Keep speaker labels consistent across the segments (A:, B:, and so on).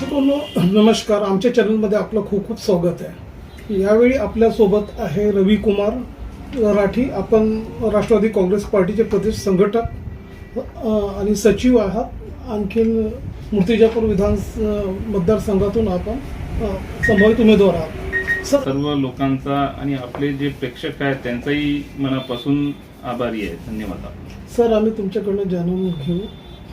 A: मित्रांनो नमस्कार. आमच्या चॅनलमध्ये आपलं खूप खूप स्वागत आहे. यावेळी आपल्यासोबत आहे रवी कुमार राठी. आपण राष्ट्रवादी काँग्रेस पार्टीचे प्रदेश संघटक आणि सचिव आहात. आणखीन मूर्तिजापूर विधान मतदारसंघातून आपण संभावित उमेदवार आहात. सर
B: सर्व लोकांचा आणि आपले जे प्रेक्षक आहेत त्यांचाही मनापासून आभारी आहे. धन्यवाद.
A: सर आम्ही तुमच्याकडनं जाणून घेऊ.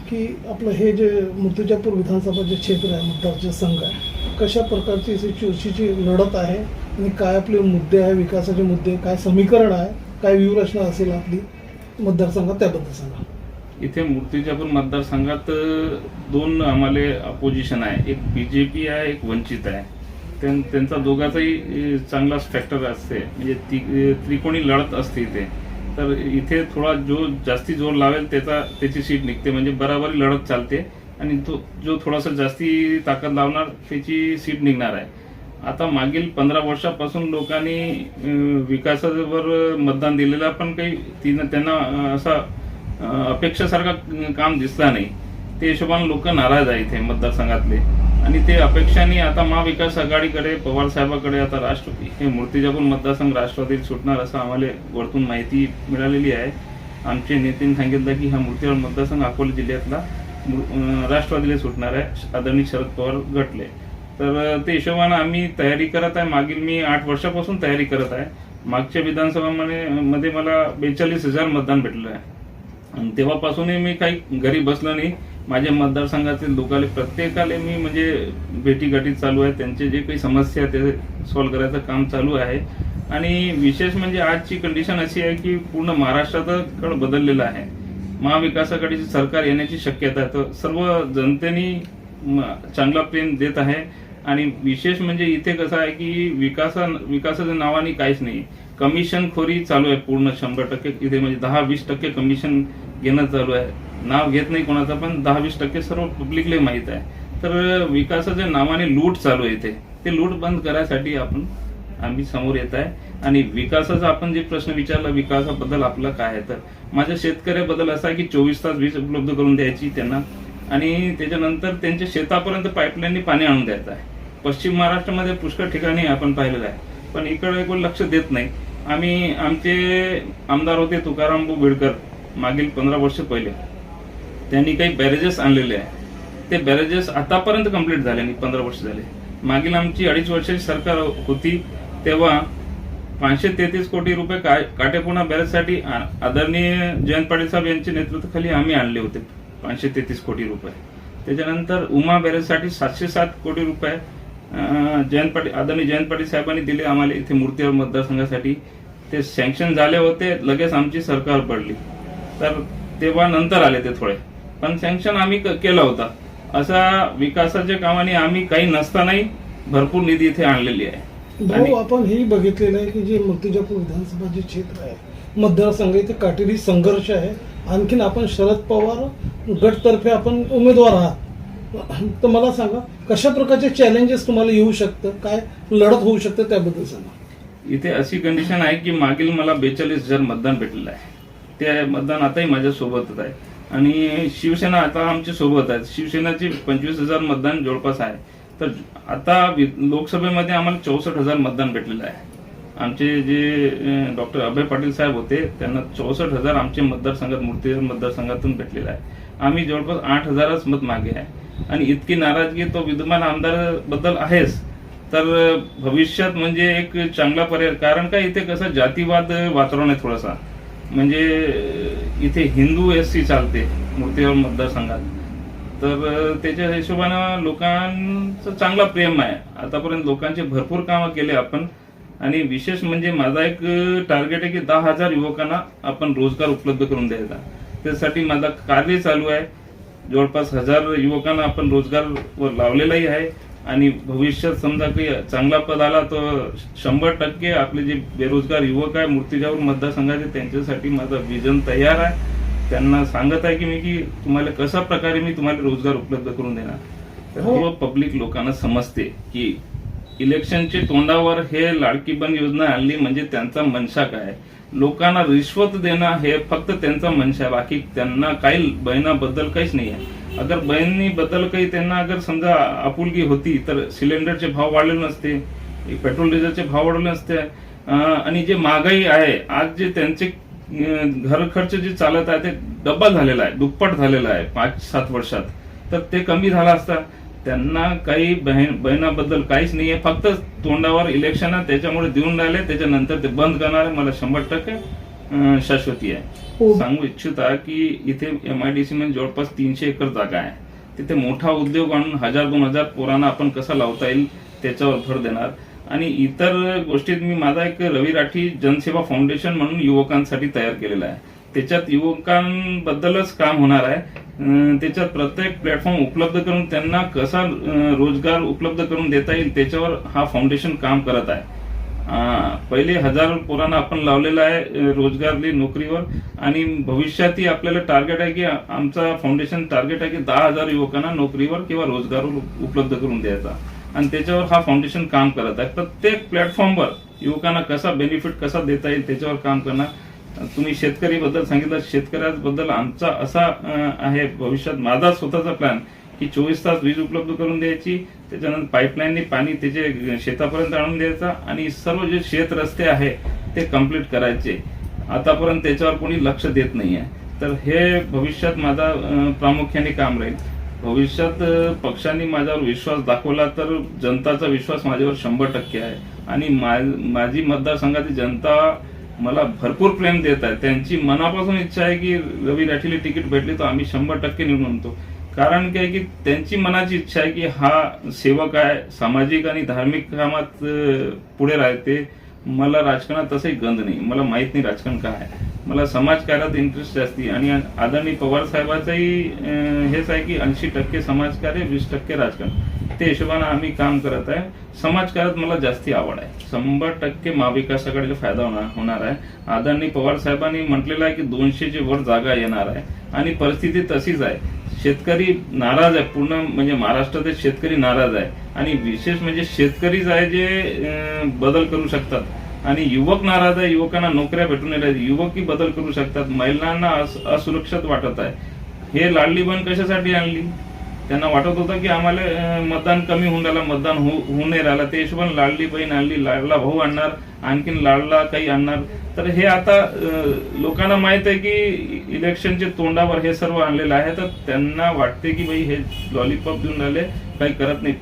A: की आपलं हे जे मूर्तिजापूर विधानसभा जे क्षेत्र आहे मतदारचे संघ आहे कशा प्रकारची अशी चुरशीची लढत आहे आणि काय आपले मुद्दे आहे विकासाचे मुद्दे काय समीकरण आहे काय व्यूहरचना असेल आपली मतदारसंघात त्याबद्दल सांगा.
B: इथे मूर्तिजापूर मतदारसंघात दोन आम्हाला अपोजिशन आहे. एक बीजेपी आहे एक वंचित आहे. त्यां- त्यांचा दोघाचाही चांगला चांगलाच असते. म्हणजे ती त्रिकोणी लढत असते इथे. तर इथे थोडा जो जास्ती जोर लावेल त्याचा त्याची सीट निघते. म्हणजे बराबरी लढत चालते. आणि तो जो थोडासा जास्ती ताकद लावणार त्याची सीट निघणार आहे. आता मागील पंधरा वर्षापासून लोकांनी विकासावर मतदान दिलेलं पण काही तिनं त्यांना असा अपेक्षासारखा काम दिसला नाही. ते हिशोबाने लोक नाराज आहे इथे मतदारसंघातले. आणि ते अपेक्षाने आता महाविकास आघाडीकडे पवार साहेबाकडे आता राष्ट्र हे मूर्तिजापूर मतदारसंघ राष्ट्रवादीत सुटणार असं आम्हाला वरतून माहिती मिळालेली आहे. आमचे नेत्यांनी सांगितलं की हा मूर्तिजापूर मतदारसंघ अकोला जिल्ह्यातला राष्ट्रवादीला सुटणार आहे. आदरणीय शरद पवार गटले. तर ते हिशोबानं आम्ही तयारी करत आहे. मागील मी आठ वर्षापासून तयारी करत आहे. मागच्या विधानसभामध्ये मध्ये मला बेचाळीस हजार मतदान भेटलं आहे. आणि तेव्हापासूनही मी काही घरी बसलो नाही. माझ्या मतदारसंघातील लोकांना प्रत्येकाला मी म्हणजे भेटीगाठी चालू आहे. त्यांचे जे काही समस्या आहे ते सॉल्व्ह करायचं काम चालू आहे. आणि विशेष म्हणजे आजची कंडिशन अशी आहे की पूर्ण महाराष्ट्रात बदललेलं आहे. महाविकासाकडे सरकार येण्याची शक्यता आहे. तर सर्व जनतेने चांगला प्रेम देत आहे. आणि विशेष म्हणजे इथे कसं आहे की विकासा विकासाच्या नावाने काहीच नाही. कमिशन खोरी चालू आहे पूर्ण शंभर टक्के. इथे म्हणजे दहा वीस टक्के कमिशन घेणं चालू आहे. नाव घेत नाही कोणाचं पण दहा वीस टक्के सर्व पब्लिकला माहीत आहे. तर विकासाच्या नावाने लूट चालू आहे इथे. ते लूट बंद करायसाठी आपण आम्ही समोर येत आहे. आणि विकासाचा आपण जे प्रश्न विचारला विकासाबद्दल आपलं काय आहे? तर माझ्या शेतकऱ्याबद्दल असा आहे की चोवीस तास वीज उपलब्ध करून द्यायची त्यांना. आणि त्याच्यानंतर त्यांच्या शेतापर्यंत पाईपलाईननी पाणी आणून द्यायचं आहे. पश्चिम महाराष्ट्रामध्ये पुष्कळ ठिकाणी आपण पाहिलेलं आहे. पण इकडे कोण लक्ष देत नाही. आम्ही आमचे आमदार होते तुकाराम बिडकर मागील पंधरा वर्ष पहिले. त्यांनी काही बॅरेजेस आणलेले आहे. ते बॅरेजेस आतापर्यंत कंप्लीट झाले नाही पंधरा वर्ष झाले. मागील आमची अडीच वर्षाची सरकार होती तेव्हा पाचशे तेहतीस कोटी रुपये का काटेपुणा बॅरेजसाठी आदरणीय जयंत पाटील साहेब यांच्या नेतृत्वाखाली आम्ही आणले होते पाचशे तेहतीस कोटी रुपये. त्याच्यानंतर उमा बॅरेजसाठी सातशे सात कोटी रुपये जयंत पाटील आदरणीय जयंत पाटील साहेबांनी दिले आम्हाला इथे मूर्तीवर मतदारसंघासाठी. ते सँक्शन झाले होते लगेच आमची सरकार पडली. तर तेव्हा नंतर आले ते थोडे. पण सँक्शन आम्ही केला होता. असा विकासाच्या कामाने आम्ही काही नसतानाही भरपूर निधी इथे आणलेली आहे.
A: भाऊ आपण हेही बघितलेलं आहे की जे मूर्तिजापूर विधानसभा जे क्षेत्र आहे मतदारसंघ इथे काटेरी संघर्ष आहे. आणखीन आपण शरद पवार गटतर्फे आपण उमेदवार आहात. तर मला सांगा कशा प्रकारचे चॅलेंजेस तुम्हाला येऊ शकतं? काय लढत होऊ शकतं त्याबद्दल सांगा.
B: इथे अशी कंडिशन आहे की मागील मला बेचाळीस हजार मतदान भेटलेलं आहे. ते मतदान आताही माझ्या सोबतच आहे. आणि शिवसेना आता आमच्यासोबत आहे. शिवसेनाचे पंचवीस हजार मतदान जवळपास आहे. तर आता वि- लोकसभेमध्ये आम्हाला चौसष्ट हजार मतदान भेटलेलं आहे. आमचे जे डॉक्टर अभय पाटील साहेब होते त्यांना चौसष्ट हजार आमचे मतदारसंघात मूर्ती मतदारसंघातून भेटलेलं आहे. आम्ही जवळपास आठ हजारच मत मागे आहे. आणि इतकी नाराजगी तो विद्यमान आमदारबद्दल आहेच. तर भविष्यात म्हणजे एक चांगला पर्याय कारण का इथे कसं जातीवाद वातावरण आहे थोडासा. म्हणजे इथे हिंदू एस सी चालते मूर्तीवर मतदारसंघात. तर त्याच्या हिशोबानं लोकांचं चांगला प्रेम आहे. आतापर्यंत लोकांचे भरपूर कामं केले आपण. आणि विशेष म्हणजे माझा एक टार्गेट आहे की दहा हजार युवकांना आपण रोजगार उपलब्ध करून द्यायचा. त्यासाठी माझा कार्य चालू आहे. जवळपास हजार युवकांना आपण रोजगार वर लावलेलाही आहे. आणि भविष्यात समजा काही चांगला पद आला तर शंभर टक्के आपले जे बेरोजगार युवक आहे मूर्तिजापूर मतदारसंघाचे त्यांच्यासाठी माझं विजन तयार आहे. त्यांना सांगत आहे की मी की तुम्हाला कशा प्रकारे मी तुम्हाला रोजगार उपलब्ध करून देणार. सर्व पब्लिक लोकांना समजते की इलेक्शनच्या तोंडावर हे लाडकी बन योजना आणली म्हणजे त्यांचा मनशा काय आहे? लोकांना रिश्वत देणं हे फक्त त्यांचा मनश आहे बाकी त्यांना काही बहिणाबद्दल काहीच नाही आहे. अगर बहिणीबद्दल काही त्यांना अगर समजा आपुलकी होती तर सिलेंडरचे भाव वाढले नसते पेट्रोल डिझेलचे भाव वाढले नसते आणि जे महागाई आहे आज जे त्यांचे घर खर्च जे चालत आहे ते डब्बा झालेला आहे दुप्पट झालेला आहे पाच सात वर्षात. तर ते कमी झाला असता. त्यांना काही बहीण बहिणाबद्दल काहीच नाहीये. फक्त तोंडावर इलेक्शन आहे त्याच्यामुळे देऊन राहिले त्याच्यानंतर ते बंद करणार आहे मला शंभर टक्के शाश्वती आहे.
A: हो.
B: सांगू इच्छित आहे की इथे एम आय डी सी मध्ये जवळपास तीनशे एकर जागा आहे. तिथे मोठा उद्योग आणून हजार दोन हजार पोरांना आपण कसा लावता येईल त्याच्यावर भर देणार. आणि इतर गोष्टीत मी माझा एक रवी राठी जनसेवा फाउंडेशन म्हणून युवकांसाठी तयार केलेला आहे. त्याच्यात युवकांबद्दलच काम होणार आहे. त्याच्यात प्रत्येक प्लॅटफॉर्म उपलब्ध करून त्यांना कसा रोजगार उपलब्ध करून देता येईल त्याच्यावर हा फाउंडेशन काम करत आहे. पहिले हजार पोरांना आपण लावलेला आहे रोजगारली नोकरीवर आणि भविष्यातही आपल्याला टार्गेट आहे की आमचा फाउंडेशन टार्गेट आहे की दहा हजार युवकांना नोकरीवर किंवा रोजगार उपलब्ध करून द्यायचा. आणि त्याच्यावर हा फाउंडेशन काम करत आहे. प्रत्येक प्लॅटफॉर्मवर युवकांना कसा बेनिफिट कसा देता येईल त्याच्यावर काम करणार तुम्ही शेतकरी बद्दल सांगितलं. शेतकऱ्याबद्दल आमचा असा आहे भविष्यात माझा स्वतःचा प्लॅन की चोवीस तास वीज उपलब्ध करून द्यायची त्याच्यानंतर पाईपलाईनने पाणी त्याचे शेतापर्यंत आणून द्यायचा आणि सर्व जे शेत रस्ते आहे ते कंप्लीट करायचे. आतापर्यंत त्याच्यावर कोणी लक्ष देत नाही आहे तर हे भविष्यात माझा प्रामुख्याने काम राहील. भविष्यात पक्षांनी माझ्यावर विश्वास दाखवला तर जनताचा विश्वास माझ्यावर शंभर टक्के आहे. आणि माझी मतदारसंघातील जनता मला भरपूर प्रेम देत आहे त्यांची मनापासून इच्छा आहे की रवी राठीला तिकीट भेटली तर आम्ही शंभर टक्के निवडून आणतो. कारण काय की त्यांची मनाची इच्छा आहे की हा सेवक आहे सामाजिक आणि धार्मिक कामात पुढे राहते. मला राजकारणात तसंही गंध नाही. मला माहीत नाही राजकारण काय आहे. मला समाजकार्यात इंटरेस्ट जास्ती आणि आदरणीय पवार साहेबांचंही हेच आहे की ऐंशी टक्के समाजकार्य वीस टक्के राजकारण. ते हिशोबाने आम्ही काम करत आहे. समाजकार्यात मला जास्ती आवड आहे. शंभर टक्के महाविकासाकडे फायदा होणार होणार आहे. आदरणीय पवार साहेबांनी म्हटलेलं आहे की दोनशेची वर जागा येणार आहे. आणि परिस्थिती तशीच आहे. शेतकरी नाराज आहे. पूर्ण म्हणजे महाराष्ट्रातील शेतकरी नाराज आहे. आणि विशेष म्हणजे शेतकरीच आहे जे बदल करू शकतात. आणि युवक नाराज आहे युवकांना नोकऱ्या भेटून नाही राहिल्या. युवकही बदल करू शकतात. महिलांना असुरक्षित वाटत आहे. हे लाडली बन कशासाठी आणली? त्यांना वाटत होतं की आम्हाला मतदान कमी होऊन राहिलं मतदान हो-, होऊ नाही राहिलं. ते हिशोबाने लाडली बहीण आणली लाडला भाऊ आणणार आणखीन लाडला काही आणणार. तर हे आता लोकांना माहीत आहे की इलेक्शनचे तोंडावर हे सर्व आणलेलं आहे. तर त्यांना वाटते की भाई हे लॉलीपॉप देऊन राहिले काही करत नाही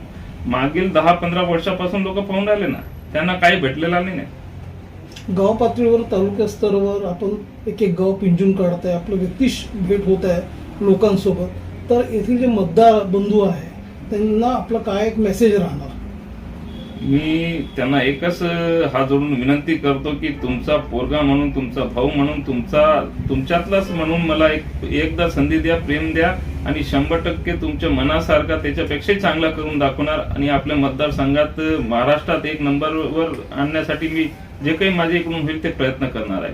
B: मागील दहा पंधरा वर्षापासून लोक पाहून राहिले ना त्यांना काही भेटलेलं नाही ना
A: गाव पातळीवर तालुका स्तरावर आपण एक एक गाव पिंजून काढताय. आपलं व्यक्तिश भेट होत आहे लोकांसोबत. तर येथील जे मतदार बंधू आहे त्यांना आपला काय एक मेसेज राहणार?
B: मी त्यांना एकच हात जोडून विनंती करतो की तुमचा पोरगा म्हणून तुमचा भाऊ म्हणून तुमचा तुमच्यातलाच म्हणून मला एक एकदा संधी द्या प्रेम द्या आणि शंभर टक्के तुमच्या मनासारखा त्याच्यापेक्षाही चांगला करून दाखवणार आणि आपल्या मतदारसंघात महाराष्ट्रात एक नंबरवर आणण्यासाठी मी जे काही माझ्या इकडून होईल ते प्रयत्न करणार आहे.